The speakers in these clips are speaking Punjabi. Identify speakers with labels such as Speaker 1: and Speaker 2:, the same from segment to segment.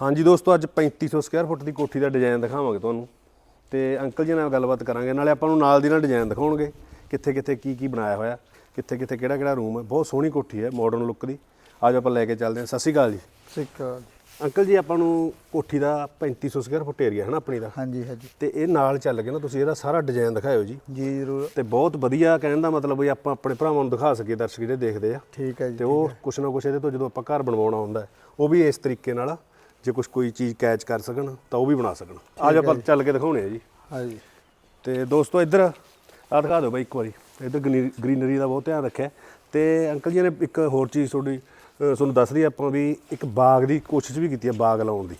Speaker 1: ਹਾਂਜੀ ਦੋਸਤੋ ਅੱਜ 3500 ਸਕੁਅਰ ਫੁੱਟ ਦੀ ਕੋਠੀ ਦਾ ਡਿਜ਼ਾਈਨ ਦਿਖਾਵਾਂਗੇ ਤੁਹਾਨੂੰ। ਤੇ ਅੰਕਲ ਜੀ ਨਾਲ ਗੱਲਬਾਤ ਕਰਾਂਗੇ ਨਾਲੇ ਆਪਾਂ ਨੂੰ ਨਾਲ ਦੀ ਨਾਲ ਡਿਜ਼ਾਈਨ ਦਿਖਾਉਣਗੇ ਕਿੱਥੇ ਕਿੱਥੇ ਕੀ ਕੀ ਬਣਾਇਆ ਹੋਇਆ ਕਿੱਥੇ ਕਿੱਥੇ ਕਿਹੜਾ ਕਿਹੜਾ ਰੂਮ ਹੈ। ਬਹੁਤ ਸੋਹਣੀ ਕੋਠੀ ਹੈ ਮਾਡਰਨ ਲੁੱਕ ਦੀ। ਅੱਜ ਆਪਾਂ ਲੈ ਕੇ ਚੱਲਦੇ ਹਾਂ। ਸਤਿ ਸ਼੍ਰੀ ਅਕਾਲ ਜੀ।
Speaker 2: ਸਿੱਕ
Speaker 1: ਅੰਕਲ ਜੀ। ਆਪਾਂ ਨੂੰ ਕੋਠੀ ਦਾ 3500 ਸਕੁਅਰ ਫੁੱਟ ਏਰੀਆ ਹੈ ਨਾ ਆਪਣੀ ਦਾ?
Speaker 2: ਹਾਂਜੀ ਹਾਂਜੀ।
Speaker 1: ਤੇ ਇਹ ਨਾਲ ਚੱਲ ਕੇ ਨਾ ਤੁਸੀਂ ਇਹਦਾ ਸਾਰਾ ਡਿਜ਼ਾਈਨ ਦਿਖਾਇਓ ਜੀ।
Speaker 2: ਜੀ ਜ਼ਰੂਰ।
Speaker 1: ਤੇ ਬਹੁਤ ਵਧੀਆ ਕਹਿਣ ਦਾ ਮਤਲਬ ਵੀ ਆਪਾਂ ਆਪਣੇ ਭਰਾਵਾਂ ਨੂੰ ਦਿਖਾ ਸਕੀਏ ਦਰਸ਼ਕ ਜਿਹੜੇ ਦੇਖਦੇ ਆ।
Speaker 2: ਠੀਕ ਹੈ ਜੀ
Speaker 1: ਤੇ ਉਹ ਕੁਛ ਨਾ ਕੁਛ ਇਹਦੇ ਤੋਂ ਜਦੋਂ ਆਪਾਂ ਘਰ ਬਣਵਾਉਣਾ ਹੁੰਦਾ ਉਹ ਵੀ ਇਸ ਤਰੀਕੇ ਨਾਲ ਜੇ ਕੁਛ ਕੋਈ ਚੀਜ਼ ਕੈਚ ਕਰ ਸਕਣ ਤਾਂ ਉਹ ਵੀ ਬਣਾ ਸਕਣ। ਅੱਜ ਆਪਾਂ ਚੱਲ ਕੇ ਦਿਖਾਉਣੇ ਆ ਜੀ।
Speaker 2: ਹਾਂਜੀ।
Speaker 1: ਤੇ ਦੋਸਤੋ ਇੱਧਰ ਆ ਦਿਖਾ ਦਿਓ ਬਾਈ ਇੱਕ ਵਾਰੀ। ਇੱਧਰ ਗ੍ਰੀਨਰੀ ਦਾ ਬਹੁਤ ਧਿਆਨ ਰੱਖਿਆ। ਤੇ ਅੰਕਲ ਜੀ ਨੇ ਇੱਕ ਹੋਰ ਚੀਜ਼ ਤੁਹਾਡੀ ਤੁਹਾਨੂੰ ਦੱਸ ਦਈਏ ਆਪਾਂ ਵੀ ਇੱਕ ਬਾਗ ਦੀ ਕੋਸ਼ਿਸ਼ ਵੀ ਕੀਤੀ ਹੈ ਬਾਗ ਲਾਉਣ ਦੀ।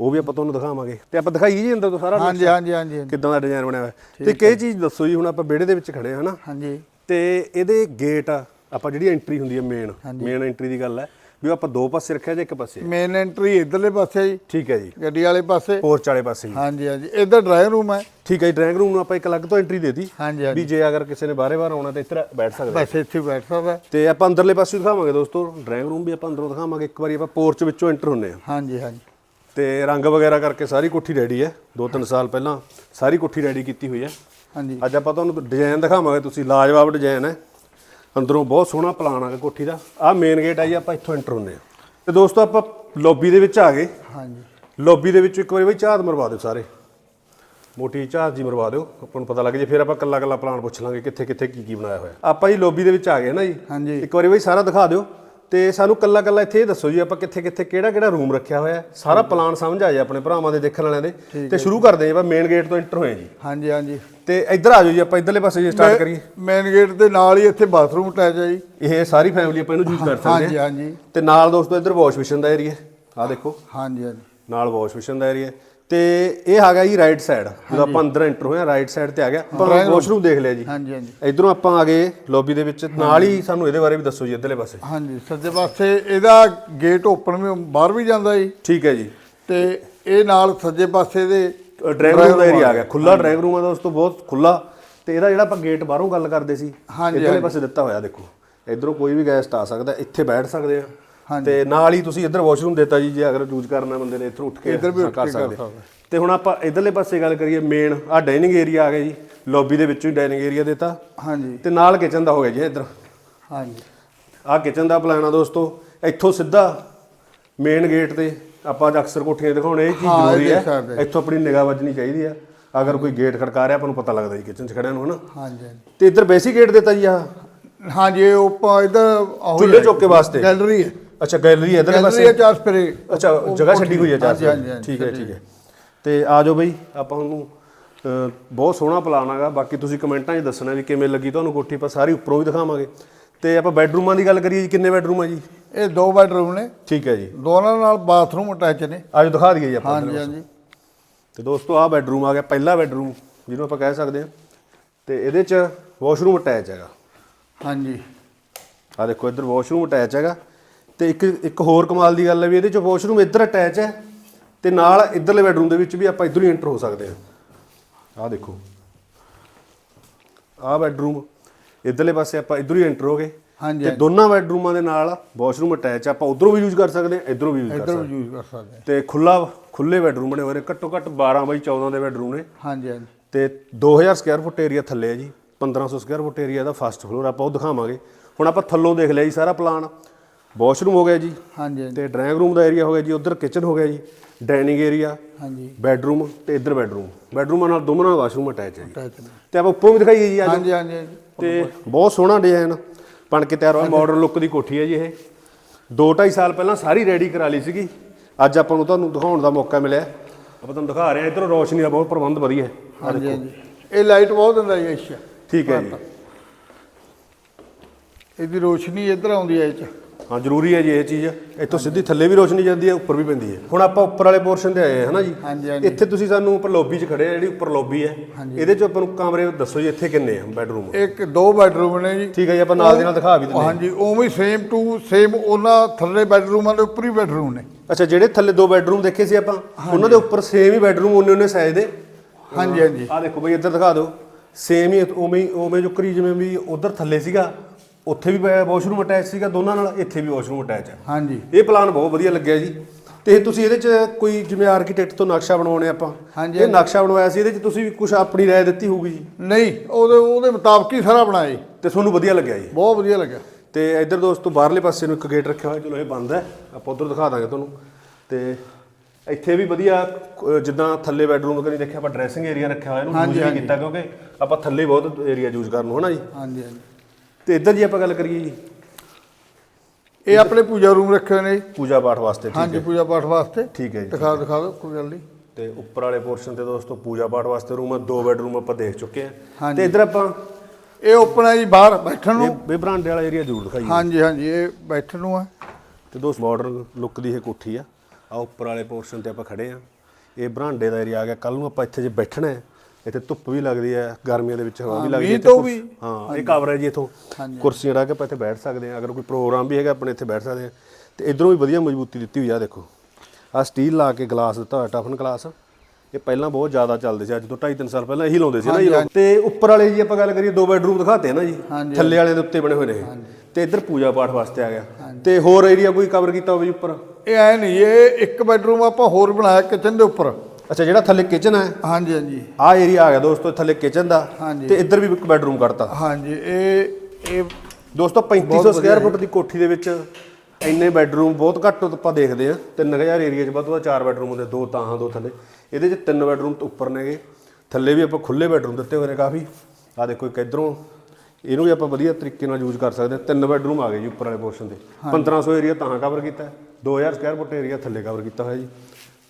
Speaker 1: ਉਹ ਵੀ ਆਪਾਂ ਤੁਹਾਨੂੰ ਦਿਖਾਵਾਂਗੇ। ਤੇ ਆਪਾਂ ਦਿਖਾਈਏ ਜੀ ਅੰਦਰ ਤੋਂ ਸਾਰਾ
Speaker 2: ਹਾਂਜੀ ਹਾਂਜੀ ਹਾਂਜੀ।
Speaker 1: ਕਿੱਦਾਂ ਦਾ ਡਿਜ਼ਾਈਨ ਬਣਿਆ ਹੋਇਆ। ਤੇ ਕਿਹ ਚੀਜ਼ ਦੱਸੋ ਜੀ ਹੁਣ ਆਪਾਂ ਵਿਹੜੇ ਦੇ ਵਿੱਚ ਖੜੇ ਹਾਂ ਹਨਾ?
Speaker 2: ਹਾਂਜੀ।
Speaker 1: ਤੇ ਇਹਦੇ ਗੇਟ ਆਪਾਂ ਜਿਹੜੀ ਐਂਟਰੀ ਹੁੰਦੀ ਹੈ ਮੇਨ ਮੇਨ ਐਂਟਰੀ ਦੀ ਗੱਲ ਹੈ। ਵੀ ਆਪਾਂ ਦੋ ਪਾਸੇ ਰੱਖਿਆ ਜਾਂ ਇੱਕ ਪਾਸੇ।
Speaker 2: ਮੇਨ ਐਂਟਰੀ ਇਧਰਲੇ ਪਾਸੇ ਜੀ।
Speaker 1: ਠੀਕ ਹੈ ਜੀ।
Speaker 2: ਗੱਡੀ ਵਾਲੇ ਪਾਸੇ।
Speaker 1: ਪੋਰਚ ਵਾਲੇ ਪਾਸੇ ਜੀ।
Speaker 2: ਹਾਂਜੀ ਹਾਂਜੀ। ਇਧਰ ਡਰਾਇੰਗ ਰੂਮ ਹੈ।
Speaker 1: ਠੀਕ ਹੈ ਜੀ ਡਰਾਇੰਗ ਰੂਮ ਨੂੰ ਆਪਾਂ ਇੱਕ ਅਲੱਗ ਤੋਂ ਐਂਟਰੀ ਦੇਤੀ।
Speaker 2: ਹਾਂਜੀ ਹਾਂਜੀ।
Speaker 1: ਵੀ ਜੇ ਅਗਰ ਕਿਸੇ ਨੇ ਬਾਰੇ ਬਾਰ ਆਉਣਾ ਤਾਂ ਇੱਧਰ ਬੈਠ ਸਕਦਾ
Speaker 2: ਬਸ ਇੱਥੇ ਬੈਠ ਸਕਦਾ
Speaker 1: ਤੇ ਆਪਾਂ ਅੰਦਰਲੇ ਪਾਸੇ ਦਿਖਾਵਾਂਗੇ ਦੋਸਤੋ। ਡਰਾਇੰਗ ਰੂਮ ਵੀ ਆਪਾਂ ਅੰਦਰੋਂ ਦਿਖਾਵਾਂਗੇ। ਇੱਕ ਵਾਰੀ ਆਪਾਂ ਪੋਰਚ ਵਿੱਚੋਂ ਐਂਟਰ ਹੁੰਨੇ ਆ।
Speaker 2: ਹਾਂਜੀ ਹਾਂਜੀ।
Speaker 1: ਤੇ ਰੰਗ ਵਗੈਰਾ ਕਰਕੇ ਸਾਰੀ ਕੋਠੀ ਰੈਡੀ ਹੈ। ਦੋ ਤਿੰਨ ਸਾਲ ਪਹਿਲਾਂ ਸਾਰੀ ਕੋਠੀ ਰੈਡੀ ਕੀਤੀ ਹੋਈ ਹੈ।
Speaker 2: ਹਾਂਜੀ।
Speaker 1: ਅੱਜ ਆਪਾਂ ਤੁਹਾਨੂੰ ਡਿਜ਼ਾਈਨ ਦਿਖਾਵਾਂਗੇ। ਤੁਸੀਂ ਲਾਜਵਾਬ ਡਿਜ਼ਾਈਨ ਹੈ। ਅੰਦਰੋਂ ਬਹੁਤ ਸੋਹਣਾ ਪਲਾਨ ਹੈ ਕੋਠੀ ਦਾ। ਆਹ ਮੇਨ ਗੇਟ ਹੈ ਜੀ ਆਪਾਂ ਇੱਥੋਂ ਐਂਟਰ ਹੁੰਨੇ ਆ। ਤੇ ਦੋਸਤੋ ਆਪਾਂ ਲੌਬੀ ਦੇ ਵਿੱਚ ਆ ਗਏ।
Speaker 2: ਹਾਂਜੀ।
Speaker 1: ਲੌਬੀ ਦੇ ਵਿੱਚ ਇੱਕ ਵਾਰੀ ਬਈ ਝਾਤ ਮਰਵਾ ਦਿਓ ਸਾਰੇ। ਮੋਟੀ ਝਾਤ ਜੀ ਮਰਵਾ ਦਿਓ ਆਪਾਂ ਨੂੰ ਪਤਾ ਲੱਗ ਜੇ ਫਿਰ ਆਪਾਂ ਕੱਲਾ ਕੱਲਾ ਪਲਾਨ ਪੁੱਛ ਲਾਂਗੇ ਕਿੱਥੇ ਕਿੱਥੇ ਕੀ ਕੀ ਬਣਾਇਆ ਹੋਇਆ। ਆਪਾਂ ਜੀ ਲੌਬੀ ਦੇ ਵਿੱਚ ਆ ਗਏ ਨਾ ਜੀ।
Speaker 2: ਹਾਂਜੀ।
Speaker 1: ਇੱਕ ਵਾਰੀ ਬਈ ਸਾਰਾ ਦਿਖਾ ਦਿਓ। ਤੇ ਸਾਨੂੰ ਕੱਲਾ ਕੱਲਾ ਇੱਥੇ ਇਹ ਦੱਸੋ ਜੀ ਆਪਾਂ ਕਿੱਥੇ ਕਿੱਥੇ ਕਿਹੜਾ ਕਿਹੜਾ ਰੂਮ ਰੱਖਿਆ ਹੋਇਆ ਹੈ? ਸਾਰਾ ਪਲਾਨ ਸਮਝ ਆ ਜਾਏ ਆਪਣੇ ਭਰਾਵਾਂ ਦੇ ਦੇਖਣ ਵਾਲਿਆਂ ਦੇ। ਤੇ ਸ਼ੁਰੂ ਕਰਦੇ ਹਾਂ ਆਪਾਂ ਮੇਨ ਗੇਟ ਤੋਂ ਐਂਟਰ ਹੋਏ ਜੀ।
Speaker 2: ਹਾਂਜੀ ਹਾਂਜੀ।
Speaker 1: ਤੇ ਇੱਧਰ ਆ ਜਾਓ ਜੀ ਆਪਾਂ ਇੱਧਰਲੇ ਪਾਸੇ ਜੀ ਸਟਾਰਟ ਕਰੀਏ।
Speaker 2: ਮੇਨ ਗੇਟ ਦੇ ਨਾਲ ਹੀ ਇੱਥੇ ਬਾਥਰੂਮ ਅਟੈਚ ਹੈ ਜੀ।
Speaker 1: ਇਹ ਸਾਰੀ ਫੈਮਿਲੀ ਆਪਾਂ ਇਹਨੂੰ ਯੂਜ਼ ਕਰ ਸਕਦੇ
Speaker 2: ਹਾਂਜੀ
Speaker 1: ਹਾਂ।
Speaker 2: ਹਾਂਜੀ
Speaker 1: ਤੇ ਨਾਲ ਦੋਸਤੋ ਇੱਧਰ ਵਾਸ਼ ਬੇਸਿਨ ਦਾ ਏਰੀਆ ਆ ਦੇਖੋ।
Speaker 2: ਹਾਂਜੀ ਹਾਂਜੀ।
Speaker 1: ਨਾਲ ਵਾਸ਼ ਬੇਸਿਨ ਦਾ ਏਰੀਆ ਤੇ ਇਹ ਆ ਗਿਆ ਜੀ ਰਾਈਟ ਸਾਈਡ ਜਦੋਂ ਆਪਾਂ ਅੰਦਰ ਐਂਟਰ ਹੋਏ ਆ ਰਾਈਟ ਸਾਈਡ ਤੇ ਆ ਗਿਆ। ਆਪਾਂ ਵਾਸ਼ਰੂਮ ਦੇਖ ਲਿਆ ਜੀ।
Speaker 2: ਹਾਂਜੀ ਹਾਂਜੀ।
Speaker 1: ਇਧਰੋਂ ਆਪਾਂ ਆ ਗਏ ਲੌਬੀ ਦੇ ਵਿੱਚ। ਨਾਲ ਹੀ ਸਾਨੂੰ ਇਹਦੇ ਬਾਰੇ ਵੀ ਦੱਸੋ ਜੀ ਇੱਧਰਲੇ ਪਾਸੇ।
Speaker 2: ਹਾਂਜੀ ਸੱਜੇ ਪਾਸੇ ਇਹਦਾ ਗੇਟ ਓਪਨ ਵੀ ਬਾਹਰ ਵੀ ਜਾਂਦਾ ਜੀ।
Speaker 1: ਠੀਕ ਹੈ ਜੀ।
Speaker 2: ਤੇ ਇਹ ਨਾਲ ਸੱਜੇ ਪਾਸੇ ਦੇ
Speaker 1: ਡਰਾਈਵ ਰੂਮ ਦਾ ਏਰੀਆ ਆ ਗਿਆ। ਖੁੱਲਾ ਡਰਾਈਵ ਰੂਮ ਆ ਦੋਸਤੋ ਬਹੁਤ ਖੁੱਲਾ ਤੇ ਇਹਦਾ ਜਿਹੜਾ ਆਪਾਂ ਗੇਟ ਬਾਹਰੋਂ ਗੱਲ ਕਰਦੇ ਸੀ ਇੱਧਰਲੇ ਪਾਸੇ ਦਿੱਤਾ ਹੋਇਆ ਦੇਖੋ। ਇਧਰੋਂ ਕੋਈ ਵੀ ਗੈਸਟ ਆ ਸਕਦਾ ਇੱਥੇ ਬੈਠ ਸਕਦੇ ਆ। ਤੇ ਨਾਲ ਹੀ ਤੁਸੀਂ ਇੱਧਰ ਵਾਸ਼ਰੂਮ ਦਿੱਤਾ ਜੀ ਜੇ ਅਗਰ ਯੂਜ਼ ਕਰਨਾ ਬੰਦੇ ਨੇ ਇੱਧਰ ਉੱਠ ਕੇ
Speaker 2: ਇੱਧਰ ਵੀ ਉੱਠ
Speaker 1: ਕਰ
Speaker 2: ਕੇ ਕਰ
Speaker 1: ਸਕਦੇ। ਤੇ ਹੁਣ ਆਪਾਂ ਇਧਰਲੇ ਪਾਸੇ ਗੱਲ ਕਰੀਏ ਮੇਨ ਆ ਡਾਈਨਿੰਗ ਏਰੀਆ ਆ ਗਿਆ ਜੀ ਲੌਬੀ ਦੇ ਵਿੱਚੋਂ ਹੀ ਡਾਈਨਿੰਗ ਏਰੀਆ ਦਿੱਤਾ।
Speaker 2: ਹਾਂਜੀ।
Speaker 1: ਤੇ ਨਾਲ ਕਿਚਨ ਦਾ ਹੋ ਗਿਆ ਜੀ ਇੱਧਰ।
Speaker 2: ਹਾਂਜੀ।
Speaker 1: ਆਹ ਕਿਚਨ ਦਾ ਪਲਾਨ ਆ ਦੋਸਤੋ ਇੱਥੋਂ ਸਿੱਧਾ ਮੇਨ ਗੇਟ ਤੇ ਆਪਾਂ ਅੱਜ ਅਕਸਰ ਕੋਠੀਆਂ ਦਿਖਾਉਣੇ ਇਹ ਚੀਜ਼ ਜ਼ਰੂਰੀ ਹੈ। ਇੱਥੋਂ ਆਪਣੀ ਨਿਗਾਹ ਵੱਜਣੀ ਚਾਹੀਦੀ ਆ। ਅਗਰ ਕੋਈ ਗੇਟ ਖੜਕਾ ਰਿਹਾ ਆਪਾਂ ਨੂੰ ਪਤਾ ਲੱਗਦਾ ਜੀ ਕਿਚਨ 'ਚ ਖੜਿਆਂ ਨੂੰ ਹਨਾ?
Speaker 2: ਹਾਂਜੀ
Speaker 1: ਤੇ ਇੱਧਰ ਬੇਸਿਕ ਗੇਟ ਦਿੱਤਾ ਜੀ ਆ
Speaker 2: ਹਾਂਜੀ ਇਹ ਉੱਪਰ ਇਧਰ
Speaker 1: ਚੁੱਲ੍ਹੇ ਚੌਕੇ ਵਾਸਤੇ।
Speaker 2: ਗੈਲਰੀ ਹੈ।
Speaker 1: ਅੱਛਾ ਗੈਲਰੀ ਇਧਰਲੇ
Speaker 2: ਗੈਲਰੀ
Speaker 1: ਪਾਸੇ?
Speaker 2: ਹੈ ਚਾਰ ਸਪਰੇ।
Speaker 1: ਅੱਛਾ ਜਗ੍ਹਾ ਛੱਡੀ ਹੋਈ ਹੈ ਚਾਰ
Speaker 2: ਹਾਂਜੀ, ਹਾਂਜੀ, ਹਾਂਜੀ,
Speaker 1: ਠੀਕ ਹੈ ਠੀਕ ਹੈ। ਤੇ ਆ ਜਾਓ ਬਈ ਆਪਾਂ ਨੂੰ ਬਹੁਤ ਸੋਹਣਾ ਪਲਾਨ ਹੈਗਾ। ਬਾਕੀ ਤੁਸੀਂ ਕਮੈਂਟਾਂ 'ਚ ਦੱਸਣਾ ਵੀ ਕਿਵੇਂ ਲੱਗੀ ਤੁਹਾਨੂੰ ਕੋਠੀ ਆਪਾਂ ਸਾਰੀ ਉੱਪਰੋਂ ਵੀ ਦਿਖਾਵਾਂਗੇ। ਤੇ ਆਪਾਂ ਬੈੱਡਰੂਮਾਂ ਦੀ ਗੱਲ ਕਰੀਏ ਜੀ ਕਿੰਨੇ ਬੈੱਡਰੂਮ ਆ ਜੀ?
Speaker 2: ਇਹ ਦੋ ਬੈਡਰੂਮ ਨੇ।
Speaker 1: ਠੀਕ ਹੈ ਜੀ।
Speaker 2: ਦੋਨਾਂ ਨਾਲ ਬਾਥਰੂਮ ਅਟੈਚ ਨੇ।
Speaker 1: ਆਜੋ ਦਿਖਾ ਦਈਏ ਜੀ ਆਪਾਂ
Speaker 2: ਹਾਂਜੀ ਹਾਂਜੀ।
Speaker 1: ਤੇ ਦੋਸਤੋ ਆਹ ਬੈੱਡਰੂਮ ਆ ਗਿਆ ਪਹਿਲਾ ਬੈੱਡਰੂਮ ਜਿਹਨੂੰ ਆਪਾਂ ਕਹਿ ਸਕਦੇ ਹਾਂ। ਤੇ ਇਹਦੇ 'ਚ ਵਾਸ਼ਰੂਮ ਅਟੈਚ ਹੈਗਾ।
Speaker 2: ਹਾਂਜੀ।
Speaker 1: ਆ ਦੇਖੋ ਇੱਧਰ ਵਾਸ਼ਰੂਮ ਅਟੈਚ ਹੈਗਾ। ਤੇ ਇੱਕ ਇੱਕ ਹੋਰ ਕਮਾਲ ਦੀ ਗੱਲ ਹੈ ਵੀ ਇਹਦੇ 'ਚ ਵਾਸ਼ਰੂਮ ਇੱਧਰ ਅਟੈਚ ਹੈ ਤੇ ਨਾਲ ਇੱਧਰਲੇ ਬੈੱਡਰੂਮ ਦੇ ਵਿੱਚ ਵੀ ਆਪਾਂ ਇੱਧਰੋਂ ਹੀ ਐਂਟਰ ਹੋ ਸਕਦੇ ਹਾਂ। ਆਹ ਦੇਖੋ। ਆਹ ਬੈੱਡਰੂਮ ਇੱਧਰਲੇ ਪਾਸੇ ਆਪਾਂ ਇੱਧਰੋਂ ਹੀ ਐਂਟਰ ਹੋ ਗਏ।
Speaker 2: ਹਾਂਜੀ
Speaker 1: ਤੇ ਦੋਨਾਂ ਬੈੱਡਰੂਮਾਂ ਦੇ ਨਾਲ ਵਾਸ਼ਰੂਮ ਅਟੈਚ ਆਪਾਂ ਉਧਰੋਂ ਵੀ ਯੂਜ਼ ਕਰ ਸਕਦੇ ਹਾਂ ਇੱਧਰੋਂ ਵੀ ਯੂਜ਼ ਕਰ ਸਕਦੇ
Speaker 2: ਵੀ ਯੂਜ਼ ਕਰ ਸਕਦੇ
Speaker 1: ਹਾਂ। ਤੇ ਖੁੱਲਾ ਖੁੱਲੇ ਬੈੱਡਰੂਮ ਬਣੇ ਹੋਏ ਨੇ। ਘੱਟੋ ਘੱਟ 12 ਬਾਈ 14 ਦੇ ਬੈੱਡਰੂਮ ਨੇ।
Speaker 2: ਹਾਂਜੀ ਹਾਂਜੀ।
Speaker 1: ਤੇ 2000 ਸਕੁਅਰ ਫੁੱਟ ਏਰੀਆ ਥੱਲੇ ਹੈ ਜੀ। 1500 ਸਕੁਅਰ ਫੁੱਟ ਏਰੀਆ ਦਾ ਫਸਟ ਫਲੋਰ ਆਪਾਂ ਉਹ ਦਿਖਾਵਾਂਗੇ। ਹੁਣ ਆਪਾਂ ਥੱਲੋਂ ਦੇਖ ਲਿਆ ਜੀ ਸਾਰਾ ਪਲਾਨ ਵਾਸ਼ਰੂਮ ਹੋ ਗਿਆ ਜੀ।
Speaker 2: ਹਾਂਜੀ ਹਾਂਜੀ।
Speaker 1: ਤੇ ਡਰਾਇੰਗ ਰੂਮ ਦਾ ਏਰੀਆ ਹੋ ਗਿਆ ਜੀ ਉਧਰ ਕਿਚਨ ਹੋ ਗਿਆ ਜੀ ਡਾਈਨਿੰਗ ਏਰੀਆ
Speaker 2: ਹਾਂਜੀ।
Speaker 1: ਬੈੱਡਰੂਮ ਤੇ ਇੱਧਰ ਬੈੱਡਰੂਮ ਬੈੱਡਰੂਮਾਂ ਨਾਲ ਦੋਵਾਂ ਨਾਲ ਵਾਸ਼ਰੂਮ ਅਟੈਚ ਹੈ ਜੀ।
Speaker 2: ਨੇ
Speaker 1: ਤੇ ਆਪਾਂ ਉੱਪਰੋਂ ਵੀ ਦਿਖਾਈਏ ਜੀ ਅੱਜ।
Speaker 2: ਹਾਂਜੀ ਹਾਂਜੀ। ਹਾਂਜੀ।
Speaker 1: ਤੇ ਬਹੁਤ ਸੋਹਣਾ ਡਿਜ਼ਾਈਨ ਬਣ ਕੇ ਤਿਆਰ ਹੋਇਆ ਮਾਡਰਨ ਲੁੱਕ ਦੀ ਕੋਠੀ ਹੈ ਜੀ ਇਹ। 2.5 ਸਾਲ ਪਹਿਲਾਂ ਸਾਰੀ ਰੈਡੀ ਕਰਾ ਲਈ ਸੀਗੀ। ਅੱਜ ਆਪਾਂ ਨੂੰ ਤੁਹਾਨੂੰ ਦਿਖਾਉਣ ਦਾ ਮੌਕਾ ਮਿਲਿਆ। ਆਪਾਂ ਤੁਹਾਨੂੰ ਦਿਖਾ ਰਹੇ ਹਾਂ ਇੱਧਰੋਂ ਰੋਸ਼ਨੀ ਦਾ ਬਹੁਤ ਪ੍ਰਬੰਧ ਵਧੀਆ ਹੈ।
Speaker 2: ਹਾਂਜੀ ਹਾਂਜੀ। ਇਹ ਲਾਈਟ ਬਹੁਤ ਦਿੰਦਾ ਜੀ ਅੱਛਾ
Speaker 1: ਠੀਕ ਹੈ ਜੀ।
Speaker 2: ਇਹਦੀ ਰੋਸ਼ਨੀ ਇੱਧਰ ਆਉਂਦੀ ਹੈ ਇਹ ਚ।
Speaker 1: ਹਾਂ ਜ਼ਰੂਰੀ ਹੈ ਜੀ ਇਹ ਚੀਜ਼। ਇੱਥੋਂ ਸਿੱਧੀ ਥੱਲੇ ਵੀ ਰੋਸ਼ਨੀ ਜਾਂਦੀ ਹੈ ਉੱਪਰ ਵੀ ਪੈਂਦੀ ਹੈ। ਹੁਣ ਆਪਾਂ ਉੱਪਰ ਵਾਲੇ ਪੋਰਸ਼ਨ ਤੇ ਆਏ ਹਾਂ ਹਨਾ ਜੀ?
Speaker 2: ਹਾਂਜੀ ਹਾਂਜੀ।
Speaker 1: ਇੱਥੇ ਤੁਸੀਂ ਸਾਨੂੰ ਉੱਪਰ ਲੌਬੀ 'ਚ ਖੜੇ ਆ ਜਿਹੜੀ ਉੱਪਰ ਲੌਬੀ ਹੈ ਇਹਦੇ 'ਚ ਆਪਾਂ ਨੂੰ ਕਮਰੇ ਦੱਸੋ ਜੀ ਇੱਥੇ ਕਿੰਨੇ ਆ ਬੈੱਡਰੂਮ
Speaker 2: ਇੱਕ ਦੋ ਬੈਡਰੂਮ ਨੇ ਜੀ।
Speaker 1: ਠੀਕ ਹੈ ਜੀ ਆਪਾਂ ਨਾਲ ਦੇ ਨਾਲ ਦਿਖਾ ਵੀ ਦਿੰਦੇ ਹਾਂ।
Speaker 2: ਹਾਂਜੀ ਉਵੇਂ ਸੇਮ ਟੂ ਸੇਮ ਉਹਨਾਂ ਥੱਲੇ ਬੈਡਰੂਮਾਂ ਦੇ ਉੱਪਰ ਹੀ ਬੈਡਰੂਮ ਨੇ।
Speaker 1: ਅੱਛਾ ਜਿਹੜੇ ਥੱਲੇ ਦੋ ਬੈੱਡਰੂਮ ਦੇਖੇ ਸੀ ਆਪਾਂ ਉਹਨਾਂ ਦੇ ਉੱਪਰ ਸੇਮ ਹੀ ਬੈੱਡਰੂਮ ਉਹਨੇ ਉਹਨੇ ਸਾਈਜ਼ ਦੇ?
Speaker 2: ਹਾਂਜੀ ਹਾਂਜੀ।
Speaker 1: ਆਹ ਦੇਖੋ ਬਈ ਇੱਧਰ ਦਿਖਾ ਦਿਓ। ਸੇਮ ਹੀ ਉਵੇਂ ਹੀ ਉਵੇਂ ਜੋ ਕਰੀ ਜਿਵੇਂ ਵੀ ਉਧਰ ਥੱਲੇ ਸੀਗਾ ਉੱਥੇ ਵੀ ਵਾਸ਼ਰੂਮ ਅਟੈਚ ਸੀਗਾ ਦੋਨਾਂ ਨਾਲ ਇੱਥੇ ਵੀ ਵਾਸ਼ਰੂਮ ਅਟੈਚ ਹੈ
Speaker 2: ਹਾਂਜੀ।
Speaker 1: ਇਹ ਪਲਾਨ ਬਹੁਤ ਵਧੀਆ ਲੱਗਿਆ ਜੀ। ਤੇ ਤੁਸੀਂ ਇਹਦੇ ਚ ਕੋਈ ਜਿਵੇਂ ਆਰਕੀਟੈਕਟ ਤੋਂ ਨਕਸ਼ਾ ਬਣਾਉਣੇ ਆਪਾਂ?
Speaker 2: ਹਾਂਜੀ,
Speaker 1: ਇਹ ਨਕਸ਼ਾ ਬਣਵਾਇਆ ਸੀ ਇਹਦੇ ਚ ਤੁਸੀਂ ਵੀ ਕੁਝ ਆਪਣੀ ਰਾਏ ਦਿੱਤੀ ਹੋਊਗੀ ਜੀ?
Speaker 2: ਨਹੀਂ ਉਹਦੇ ਉਹਦੇ ਮੁਤਾਬਕ ਹੀ ਸਾਰਾ ਬਣਾਇਆ ਜੀ।
Speaker 1: ਤੇ ਤੁਹਾਨੂੰ ਵਧੀਆ ਲੱਗਿਆ ਜੀ?
Speaker 2: ਬਹੁਤ ਵਧੀਆ ਲੱਗਾ
Speaker 1: ਤੇ ਇੱਧਰ ਦੋਸਤੋ ਬਾਹਰਲੇ ਪਾਸੇ ਨੂੰ ਇੱਕ ਗੇਟ ਰੱਖਿਆ ਹੋਇਆ ਚਲੋ ਇਹ ਬੰਦ ਹੈ। ਆਪਾਂ ਉਧਰ ਦਿਖਾ ਦਾਂਗੇ ਤੁਹਾਨੂੰ। ਤੇ ਇੱਥੇ ਵੀ ਵਧੀਆ ਅਹ, ਜਿੱਦਾਂ ਥੱਲੇ ਬੈਡਰੂਮ ਕਰੀ ਦੇਖਿਆ ਆਪਾਂ ਡਰੈਸਿੰਗ ਏਰੀਆ ਰੱਖਿਆ ਹੋਇਆ ਇਹਨੂੰ ਯੂਜ਼ ਨਹੀਂ ਕੀਤਾ ਕਿਉਂਕਿ ਆਪਾਂ ਥੱਲੇ ਬਹੁਤ ਏਰੀਆ ਯੂਜ਼ ਕਰਨ ਨੂੰ ਹਨਾ ਜੀ?
Speaker 2: ਹਾਂਜੀ ਹਾਂਜੀ।
Speaker 1: ਤੇ ਇੱਧਰ ਜੀ ਆਪਾਂ ਗੱਲ ਕਰੀਏ ਜੀ।
Speaker 2: ਇਹ ਆਪਣੇ ਪੂਜਾ ਰੂਮ ਰੱਖੇ ਹੋਏ ਨੇ
Speaker 1: ਪੂਜਾ ਪਾਠ ਵਾਸਤੇ ਠੀਕ
Speaker 2: ਹਾਂਜੀ
Speaker 1: ਹੈ।
Speaker 2: ਪੂਜਾ ਪਾਠ ਵਾਸਤੇ।
Speaker 1: ਠੀਕ ਹੈ ਜੀ
Speaker 2: ਦਿਖਾ ਦਿਖਾ ਦਿਓ ਕੋਈ ਗੱਲ ਨਹੀਂ।
Speaker 1: ਤੇ ਉੱਪਰ ਵਾਲੇ ਪੋਰਸ਼ਨ ਤੇ ਦੋਸਤੋ ਪੂਜਾ ਪਾਠ ਵਾਸਤੇ ਰੂਮ ਆ ਦੋ ਬੈਡਰੂਮ ਆਪਾਂ ਦੇਖ ਚੁੱਕੇ ਆ।
Speaker 2: ਹਾਂਜੀ।
Speaker 1: ਤੇ ਇੱਧਰ ਆਪਾਂ
Speaker 2: ਇਹ ਓਪਨ ਹੈ ਜੀ ਬਾਹਰ ਬੈਠਣ ਨੂੰ।
Speaker 1: ਇਹ ਬਰਾਂਡੇ ਵਾਲਾ ਏਰੀਆ ਜ਼ਰੂਰ ਦਿਖਾਈਏ।
Speaker 2: ਹਾਂਜੀ ਹਾਂਜੀ ਇਹ ਬੈਠਣ ਨੂੰ ਹੈ
Speaker 1: ਤੇ ਦੋਸਤ ਮਾਡਰਨ ਲੁੱਕ ਦੀ ਇਹ ਕੋਠੀ ਆ। ਆ ਉੱਪਰ ਵਾਲੇ ਪੋਰਸ਼ਨ ਤੇ ਆਪਾਂ ਖੜੇ ਆ। ਇਹ ਬਰਾਂਡੇ ਦਾ ਏਰੀਆ ਆ ਗਿਆ। ਕੱਲ ਨੂੰ ਆਪਾਂ ਇੱਥੇ ਜੇ ਬੈਠਣਾ ਹੈ ਇੱਥੇ ਧੁੱਪ ਵੀ ਲੱਗਦੀ ਹੈ ਗਰਮੀਆਂ ਦੇ ਵਿੱਚ ਹਵਾ ਵੀ ਲੱਗਦੀ ਹੈ ਇੱਥੇ
Speaker 2: ਤੋਂ
Speaker 1: ਕੁਰਸ-
Speaker 2: ਵੀ।
Speaker 1: ਹਾਂ ਇਹ ਕਵਰ ਹੈ ਜੀ ਇਥੋਂ। ਕੁਰਸੀਆਂ ਢਾ ਕੇ ਆਪਾਂ ਇੱਥੇ ਬੈਠ ਸਕਦੇ ਆ ਅਗਰ ਕੋਈ ਪ੍ਰੋਗਰਾਮ ਵੀ ਹੈਗਾ ਆਪਣੇ ਇੱਥੇ ਬੈਠ ਸਕਦੇ ਆ ਤੇ ਇਧਰੋਂ ਵੀ ਵਧੀਆ ਮਜ਼ਬੂਤੀ ਦਿੱਤੀ ਹੋਈ ਆ ਦੇਖੋ। ਆ ਸਟੀਲ ਲਾ ਕੇ ਗਲਾਸ ਦਿੱਤਾ ਹੋਇਆ ਟਫਨ ਗਲਾਸ ਇਹ ਪਹਿਲਾਂ ਬਹੁਤ ਜ਼ਿਆਦਾ ਚੱਲਦੇ ਸੀ ਅੱਜ ਤੋਂ 2.5 3 ਸਾਲ ਪਹਿਲਾਂ ਇਹੀ ਲਾਉਂਦੇ ਸੀ ਨਾ ਜੀ ਲੋਕ। ਤੇ ਉੱਪਰ ਵਾਲੇ ਜੀ ਆਪਾਂ ਗੱਲ ਕਰੀਏ ਦੋ ਬੈਡਰੂਮ ਦਿਖਾਤੇ ਨਾ ਜੀ। ਥੱਲੇ ਵਾਲੇ ਦੇ ਉੱਤੇ ਬਣੇ ਹੋਏ ਨੇ। ਇਹ। ਤੇ ਇੱਧਰ ਪੂਜਾ ਪਾਠ ਵਾਸਤੇ ਆ ਗਿਆ। ਤੇ ਹੋਰ ਏਰੀਆ ਕੋਈ ਕਵਰ ਕੀਤਾ ਹੋਵੇ ਜੀ ਉੱਪਰ?
Speaker 2: ਇਹ ਐ ਨਹੀਂ ਇਹ ਇੱਕ ਬੈਡਰੂਮ ਆਪਾਂ ਹੋਰ ਬਣਾਇਆ ਕਿਚਨ ਦੇ ਉੱਪਰ।
Speaker 1: ਅੱਛਾ ਜਿਹੜਾ ਥੱਲੇ ਕਿਚਨ ਹੈ
Speaker 2: ਹਾਂਜੀ ਹਾਂਜੀ।
Speaker 1: ਆਹ ਏਰੀਆ ਆ ਗਿਆ ਦੋਸਤੋ ਥੱਲੇ ਕਿਚਨ ਦਾ
Speaker 2: ਹਾਂਜੀ।
Speaker 1: ਤੇ ਇੱਧਰ ਵੀ ਇੱਕ ਬੈਡਰੂਮ ਕੱਢਤਾ।
Speaker 2: ਹਾਂਜੀ ਇਹ ਇਹ
Speaker 1: ਦੋਸਤੋ 3500 ਸਕੁਅਰ ਫੁੱਟ ਦੀ ਕੋਠੀ ਦੇ ਵਿੱਚ ਇੰਨੇ ਬੈਡਰੂਮ ਬਹੁਤ ਘੱਟ ਆਪਾਂ ਦੇਖਦੇ ਆ 3000 ਏਰੀਆ 'ਚ ਵੱਧ ਤੋਂ ਵੱਧ ਚਾਰ ਬੈਡਰੂਮ ਹੁੰਦੇ ਦੋ ਤਾਹਾਂ ਦੋ ਥੱਲੇ। ਇਹਦੇ 'ਚ ਤਿੰਨ ਬੈਡਰੂਮ ਤੋਂ ਉੱਪਰ ਨੇਗੇ। ਥੱਲੇ ਵੀ ਆਪਾਂ ਖੁੱਲੇ ਬੈਡਰੂਮ ਦਿੱਤੇ ਹੋਏ ਨੇ ਕਾਫੀ। ਆ ਦੇਖੋ ਇੱਕ ਇਧਰੋਂ। ਇਹਨੂੰ ਵੀ ਆਪਾਂ ਵਧੀਆ ਤਰੀਕੇ ਨਾਲ ਯੂਜ਼ ਕਰ ਸਕਦੇ ਹਾਂ। ਤਿੰਨ ਬੈਡਰੂਮ ਆ ਗਏ ਜੀ ਉੱਪਰ ਵਾਲੇ ਪੋਰਸ਼ਨ ਤੇ 1500 ਏਰੀਆ ਤਾਂ ਕਵਰ ਕੀਤਾ ਹੈ। 2000 ਸਕੁਅਰ ਫੁੱਟ ਏਰੀਆ ਥੱਲੇ ਕਵਰ ਕੀਤਾ ਹੋਇਆ ਜੀ।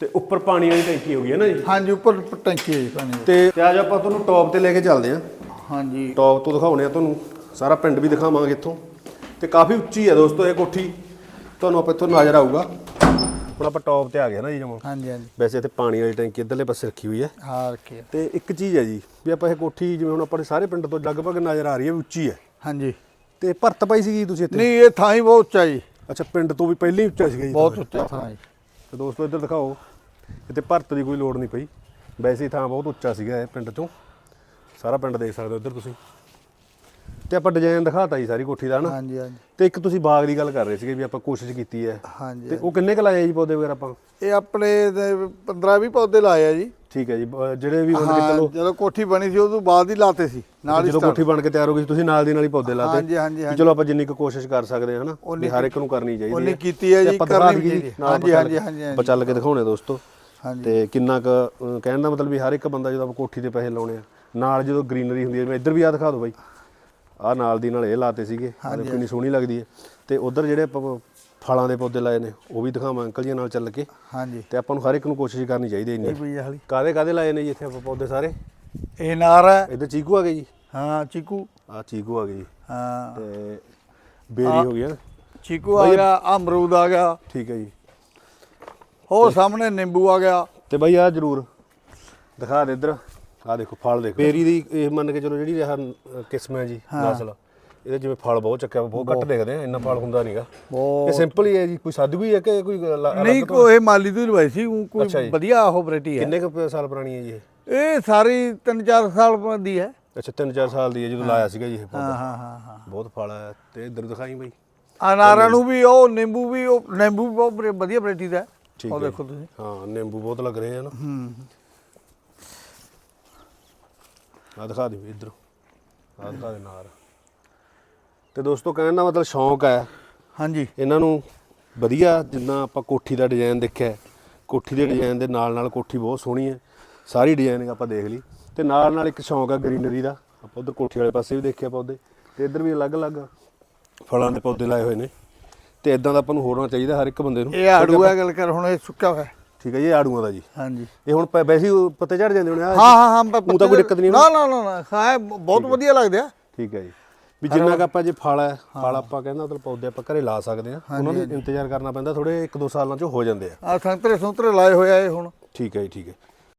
Speaker 1: ਤੇ ਉੱਪਰ ਪਾਣੀ ਵਾਲੀ ਟੈਂਕੀ ਹੋ ਗਈ ਹੈ ਨਾ ਜੀ?
Speaker 2: ਹਾਂਜੀ ਉੱਪਰ ਟੈਂਕੀ ਹੈ ਜੀ ਪਾਣੀ ਦੀ।
Speaker 1: ਤੇ ਤੇ ਅੱਜ ਆਪਾਂ ਤੁਹਾਨੂੰ ਟੌਪ ਤੇ ਲੈ ਕੇ ਚੱਲਦੇ ਹਾਂ।
Speaker 2: ਹਾਂਜੀ।
Speaker 1: ਟੌਪ ਤੋਂ ਦਿਖਾਉਣੇ ਆ ਤੁਹਾਨੂੰ। ਸਾਰਾ ਪਿੰਡ ਵੀ ਦਿਖਾਵਾਂਗੇ ਇੱਥੋਂ। ਤੇ ਕਾਫੀ ਉੱਚੀ ਹੈ ਦੋਸਤੋ ਇਹ ਕੋਠੀ। ਤੁਹਾਨੂੰ ਆਪਾਂ ਇੱਥੋਂ ਨਜ਼ਰ ਆਊਗਾ। ਹੁਣ ਆਪਾਂ ਟੌਪ ਤੇ ਆ ਗਏ ਨਾ ਜੀ ਜਮਾ।
Speaker 2: ਹਾਂਜੀ ਹਾਂਜੀ।
Speaker 1: ਵੈਸੇ ਇੱਥੇ ਪਾਣੀ ਵਾਲੀ ਟੈਂਕੀ ਇੱਧਰਲੇ ਪਾਸੇ ਰੱਖੀ ਹੋਈ ਹੈ।
Speaker 2: ਹਾਂ ਰੱਖਿਆ
Speaker 1: ਤੇ ਇੱਕ ਚੀਜ਼ ਹੈ ਜੀ ਵੀ ਆਪਾਂ ਇਹ ਕੋਠੀ ਜਿਵੇਂ ਹੁਣ ਆਪਾਂ ਦੇ ਸਾਰੇ ਪਿੰਡ ਤੋਂ ਲਗਭਗ ਨਜ਼ਰ ਆ ਰਹੀ ਹੈ ਵੀ ਉੱਚੀ ਹੈ।
Speaker 2: ਹਾਂਜੀ।
Speaker 1: ਤੇ ਭਰਤ ਪਾਈ ਸੀਗੀ ਤੁਸੀਂ ਇੱਥੇ?
Speaker 2: ਨਹੀਂ ਇਹ ਥਾਂ ਹੀ ਬਹੁਤ ਉੱਚਾ ਜੀ।
Speaker 1: ਅੱਛਾ ਪਿੰਡ ਤੋਂ ਵੀ ਪਹਿਲਾਂ ਹੀ ਉੱਚਾ ਸੀਗਾ ਜੀ
Speaker 2: ਬਹੁਤ ਉੱਚਾ ਥਾਂ ਜੀ।
Speaker 1: ਤੇ ਦੋਸਤੋ ਇੱਧਰ ਦਿਖਾਓ ਇੱਥੇ ਭਰਤ ਦੀ ਕੋਈ ਲੋੜ ਨਹੀਂ ਪਈ। ਵੈਸੇ ਥਾਂ ਬਹੁਤ ਉੱਚਾ ਸੀਗਾ ਇਹ ਪਿੰਡ ਚੋਂ। ਸਾਰਾ ਪਿੰਡ ਦੇਖ ਸਕਦੇ ਹੋ ਇੱਧਰ ਤੁਸੀਂ। ਤੇ ਆਪਾਂ ਡਿਜ਼ਾਈਨ ਦਿਖਾਤਾ ਜੀ ਸਾਰੀ ਕੋਠੀ ਦਾ ਹਨਾ?
Speaker 2: ਹਾਂਜੀ ਹਾਂਜੀ।
Speaker 1: ਤੇ ਇੱਕ ਤੁਸੀਂ ਬਾਗ ਦੀ ਗੱਲ ਕਰ ਰਹੇ ਸੀਗੇ ਵੀ ਆਪਾਂ ਕੋਸ਼ਿਸ਼ ਕੀਤੀ ਹੈ।
Speaker 2: ਹਾਂਜੀ
Speaker 1: ਤੇ ਉਹ ਕਿੰਨੇ ਕ ਲਾਏ ਜੀ ਪੌਦੇ ਵਗੈਰਾ ਆਪਾਂ?
Speaker 2: ਇਹ ਆਪਣੇ 15 20 ਪੌਦੇ ਲਾਏ ਆ ਜੀ।
Speaker 1: ਠੀਕ ਹੈ ਜੀ ਜਿਹੜੇ ਵੀ ਕੇ
Speaker 2: ਹਾਂ
Speaker 1: ਚਲੋ
Speaker 2: ਜਦੋਂ ਕੋਠੀ ਬਣੀ ਸੀ ਉਦੋਂ ਬਾਅਦ ਹੀ ਲਾਤੇ ਸੀ ਨਾਲ ਹੀ
Speaker 1: ਜਦੋਂ ਕੋਠੀ ਬਣ ਕੇ ਤਿਆਰ ਹੋ ਗਈ ਸੀ, ਤੁਸੀਂ ਨਾਲ ਦੀ ਨਾਲ ਹੀ ਪੌਦੇ ਲਾਤੇ
Speaker 2: ਹਾਂਜੀ, ਹਾਂਜੀ,
Speaker 1: ਵੀ
Speaker 2: ਹਾਂਜੀ।
Speaker 1: ਚਲੋ ਆਪਾਂ ਜਿੰਨੀ ਕੁ ਕੋਸ਼ਿਸ਼ ਕਰ ਸਕਦੇ ਹਾਂ ਹਨਾ ਵੀ ਹਰ ਇੱਕ ਨੂੰ ਕਰਨੀ ਚਾਹੀਦੀ
Speaker 2: ਉਨੀ ਕੀਤੀ ਹੈ
Speaker 1: ਤੇ
Speaker 2: ਜੀ,
Speaker 1: ਆਪਾਂ
Speaker 2: ਕਰਨੀ ਹੈ।
Speaker 1: ਨਾਲ
Speaker 2: ਹਾਂਜੀ,
Speaker 1: ਆਪਾਂ ਚੱਲ-
Speaker 2: ਹਾਂਜੀ, ਹਾਂਜੀ।
Speaker 1: ਆਪਾਂ ਚੱਲ ਕੇ ਦਿਖਾਉਣੇ ਦੋਸਤੋ
Speaker 2: ਹਾਂਜੀ।
Speaker 1: ਤੇ ਕਿੰਨਾ ਕੁ ਅਹ, ਕਹਿਣ ਦਾ ਮਤਲਬ ਵੀ ਹਰ ਇੱਕ ਬੰਦਾ ਜਦੋਂ ਆਪਾਂ ਕੋਠੀ ਤੇ ਪੈਸੇ ਲਾਉਣੇ ਆ ਨਾਲ ਜਦੋਂ ਗ੍ਰੀਨਰੀ ਹੁੰਦੀ ਹੈ ਜਿਵੇਂ ਇੱਧਰ ਵੀ ਆ ਦਿਖਾ ਦਿਓ ਬਾਈ ਆਹ ਨਾਲ ਦੀ ਨਾਲ ਇਹ ਲਾਤੇ ਸੀਗੇ ਕਿੰਨੀ ਸੋਹਣੀ ਲੱਗਦੀ ਹੈ ਤੇ ਉਧਰ ਜਿਹੜੇ ਆਪਾਂ ਫਲਾਂ ਦੇ ਪੌਦੇ ਲਾਏ ਨੇ ਉਹ ਵੀ ਦਿਖਾਵਾਂ ਅੰਕਲ ਜੀ ਨਾਲ ਚੱਲ ਕੇ।
Speaker 2: ਹਾਂਜੀ।
Speaker 1: ਤੇ ਆਪਾਂ ਨੂੰ ਹਰ ਇੱਕ ਨੂੰ ਕੋਸ਼ਿਸ਼ ਕਰਨੀ ਚਾਹੀਦੀ
Speaker 2: ਇਹ
Speaker 1: ਇੰਨੀ।
Speaker 2: ਪਈ ਆ ਹਲੀ।
Speaker 1: ਕਾਦੇ ਕਾਦੇ ਲਾਏ ਨੇ ਜੀ ਇੱਥੇ ਆਪਾਂ ਪੌਦੇ ਸਾਰੇ?
Speaker 2: ਇਹ ਨਾਰ ਹੈ।
Speaker 1: ਇੱਧਰ ਚੀਕੂ ਆ ਗਏ ਜੀ।
Speaker 2: ਹਾਂ ਚੀਕੂ।
Speaker 1: ਆ ਚੀਕੂ ਆ ਗਏ ਜੀ।
Speaker 2: ਹਾਂ।
Speaker 1: ਤੇ ਬੇਰੀ ਹੋ ਗਈ ਹੈ
Speaker 2: ਚੀਕੂ ਆ ਗਿਆ ਅਮਰੂਦ ਆ ਗਿਆ।
Speaker 1: ਠੀਕ ਹੈ ਜੀ।
Speaker 2: ਹੋਰ ਸਾਹਮਣੇ ਨਿੰਬੂ ਆ ਗਿਆ।
Speaker 1: ਤੇ ਬਾਈ ਆ ਜਰੂਰ ਦਿਖਾ ਦੇ ਇੱਧਰ। ਆ ਦੇਖੋ ਫਲ ਦੇਖੋ। ਬੇਰੀ ਦੀ ਇਹ ਮੰਨ ਕੇ ਚਲੋ ਜਿਹੜੀ ਆਹ ਕਿਸਮ ਹੈ ਜੀ ਨਸਲ। ਇਹਦੇ ਜਿਵੇਂ ਫਲ ਬਹੁਤ ਚੱਕਿਆ ਬਹੁਤ ਘੱਟ ਦੇਖਦੇ ਆ ਇੰਨਾ ਫਲ ਹੁੰਦਾ ਨਹੀਂਗਾ ਇਹ ਸਿੰਪਲ ਹੀ ਹੈ ਜੀ ਕੋਈ ਸਾਦੂ ਹੀ ਹੈ ਕਿ ਕੋਈ
Speaker 2: ਨਹੀਂ? ਕੋਈ ਮਾਲੀ ਤੋਂ ਹੀ ਲਵਾਈ ਸੀ ਕੋਈ। ਵਧੀਆ ਉਹ ਵੈਰਾਈਟੀ ਹੈ।
Speaker 1: ਕਿੰਨੇ ਕੁ ਸਾਲ ਪੁਰਾਣੀ ਹੈ ਜੀ ਇਹ?
Speaker 2: ਸਾਰੀ 3-4 ਸਾਲ ਪੁਰਾਣੀ ਦੀ ਹੈ।
Speaker 1: ਅੱਛਾ 3-4 ਸਾਲ ਦੀ ਹੈ ਜਦੋਂ ਲਾਇਆ ਸੀਗਾ ਜੀ ਇਹ ਪੌਦਾ
Speaker 2: ਹਾਂ ਹਾਂ ਹਾਂ
Speaker 1: ਬਹੁਤ ਫਲ ਹੈ ਤੇ ਇੱਧਰ ਦਿਖਾਈ ਬਾਈ।
Speaker 2: ਅਨਾਰਾਂ ਨੂੰ ਵੀ ਉਹ ਨਿੰਬੂ ਵੀ ਉਹ ਨਿੰਬੂ ਬਹੁਤ ਵਧੀਆ ਵੈਰਾਈਟੀ ਦਾ ਉਹ ਦੇਖੋ ਤੁਸੀਂ।
Speaker 1: ਹਾਂ ਨਿੰਬੂ ਬਹੁਤ ਲੱਗ ਰਹੇ ਹਨ
Speaker 2: ਹੂੰ।
Speaker 1: ਆ ਦਿਖਾ ਦੇ ਇੱਧਰ। ਆ ਦਿਖਾ ਦੇ ਨਾਰ ਤੇ ਦੋਸਤੋ ਕਹਿਣ ਦਾ ਮਤਲਬ ਸ਼ੌਂਕ ਹੈ।
Speaker 2: ਹਾਂਜੀ।
Speaker 1: ਇਹਨਾਂ ਨੂੰ ਵਧੀਆ ਜਿੱਦਾਂ ਆਪਾਂ ਕੋਠੀ ਦਾ ਡਿਜ਼ਾਈਨ ਦੇਖਿਆ ਕੋਠੀ ਦੇ ਡਿਜ਼ਾਈਨ ਦੇ ਨਾਲ ਨਾਲ ਕੋਠੀ ਬਹੁਤ ਸੋਹਣੀ ਹੈ। ਸਾਰੀ ਡਿਜ਼ਾਈਨਿੰਗ ਆਪਾਂ ਦੇਖ ਲਈ। ਤੇ ਨਾਲ ਨਾਲ ਇੱਕ ਸ਼ੌਂਕ ਹੈ ਗ੍ਰੀਨਰੀ ਦਾ। ਆਪਾਂ ਉਧਰ ਕੋਠੀ ਵਾਲੇ ਪਾਸੇ ਵੀ ਦੇਖਿਆ ਪੌਦੇ। ਤੇ ਇੱਧਰ ਵੀ ਅਲੱਗ-ਅਲੱਗ ਫਲਾਂ ਦੇ ਪੌਦੇ ਲਾਏ ਹੋਏ ਨੇ। ਤੇ ਇਦਾਂ ਦਾ ਆਪਾਂ ਨੂੰ ਹੋਣਾ ਚਾਹੀਦਾ ਹਰ ਇੱਕ ਬੰਦੇ ਨੂੰ।
Speaker 2: ਇਹ ਆੜੂ ਹੈ ਗੱਲ ਕਰ ਹੁਣ ਇਹ ਸੁੱਕਾ ਹੋਇਆ।
Speaker 1: ਠੀਕ ਹੈ ਜੀ ਇਹ ਆੜੂਆਂ ਦਾ ਜੀ।
Speaker 2: ਹਾਂਜੀ।
Speaker 1: ਇਹ ਹੁਣ ਪ- ਵੈਸੇ ਹੀ ਪੱਤੇ ਝੜ ਜਾਂਦੇ ਹੋਣੇ। ਆ
Speaker 2: ਹਾਂ ਹਾਂ ਹਾਂ
Speaker 1: ਤਾਂ ਕੋਈ ਦਿੱਕਤ ਨਹੀਂ
Speaker 2: ਨਾ ਨਾ। ਨਾ ਨਾ ਬਹੁਤ ਵਧੀਆ ਲੱਗਦੇ ਆ।
Speaker 1: ਠੀਕ ਹੈ ਜੀ। ਵੀ ਜਿੰਨਾ ਕ ਆਪਾਂ ਜੇ ਫਲ ਹੈ ਫਲ ਆਪਾਂ ਕਹਿੰਦਾ ਮਤਲਬ ਪੌਦੇ ਆਪਾਂ ਘਰੇ ਲਾ ਸਕਦੇ ਆ ਉਹਨਾਂ ਨੂੰ ਇੰਤਜ਼ਾਰ ਕਰਨਾ ਪੈਂਦਾ ਥੋੜੇ 1-2 ਸਾਲਾਂ ਚ ਹੋ ਜਾਂਦੇ ਆ।
Speaker 2: ਆ ਸੰਤਰੇ ਸੰਤਰੇ ਲਾਏ ਹੋਏ ਆ ਇਹ ਹੁਣ।
Speaker 1: ਠੀਕ ਹੈ ਜੀ ਠੀਕ ਹੈ।